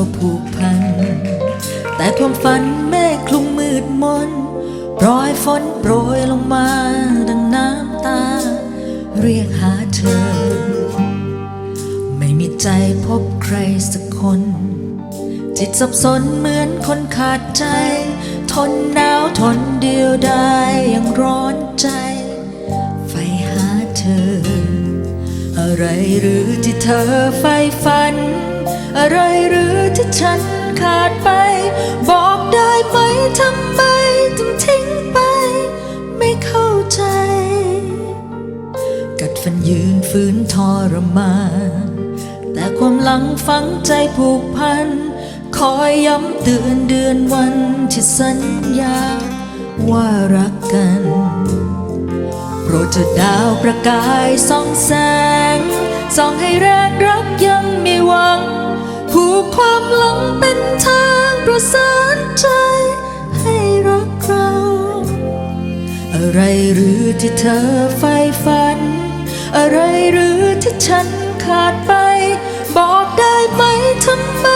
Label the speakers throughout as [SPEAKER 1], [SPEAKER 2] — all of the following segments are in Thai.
[SPEAKER 1] ครั้งเราผูกพัน แต่ความฝันเมฆคลุมมืดมนโปรยฝนโปรยลงมาดังน้ำตา เรียกหาเธอ ไม่มีใจพบใครสักคน จิตสับสนเหมือนคนขาดใจ ทนหนาวทนเดียวดายยังร้อนใจ ไฟหาเธอ อะไรหรือที่เธอใฝ่ฝันอะไรหรือ ที่ฉันขาดไป บอกได้ไหมทำไมถึงทิ้งไป ไม่เข้าใจ กัดฟันยืนฝืนทรมานแต่ความหลังฝังใจผูกพัน คอยย้ำเตือนเดือนวันที่สัญญา ว่ารักกันโปรดเถิดดาวประกายส่องแสงส่องให้แรงรักยังมีหวัง หลังเป็นทางประสานใจ ให้รักเรา อะไรหรือที่เธอใฝ่ฝัน อะไรหรือที่ฉันขาดไป บอกได้ไหมทำไม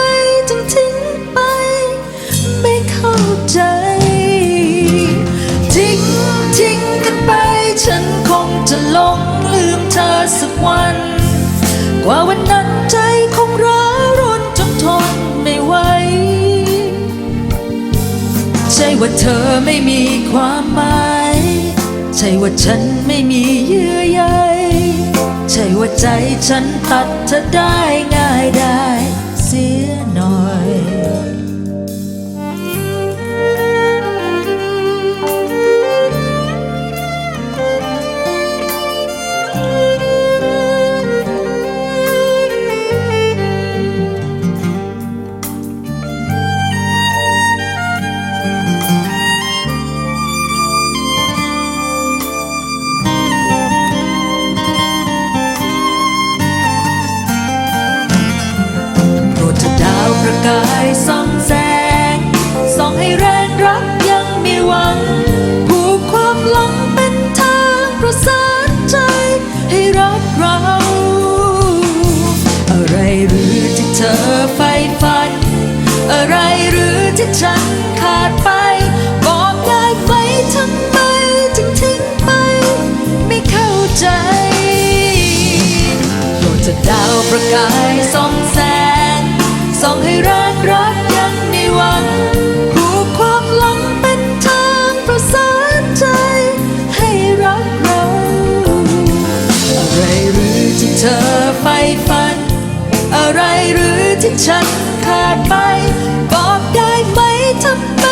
[SPEAKER 1] จึงทิ้งไป ไม่เข้าใจ ทิ้งทิ้งกันไป ฉันคงจะหลงลืมเธอสักวัน กว่าวันนั้นจค ใช่ว่าเธอไม่มีความหมาย ใช่ว่าฉันไม่มีเยื่อใย ใช่ว่าใจฉันตัดเธอได้ง่ายได้เสียหน่อย ประกายส่องแสงส่องให้แรงรักยังมีหวังผูกความหลังเป็นทางประสานใจ ให้รักเรา อะไรหรือที่เธอไฟฝัน อะไรหรือที่ฉันขาดไป บอกได้ไหมทำไม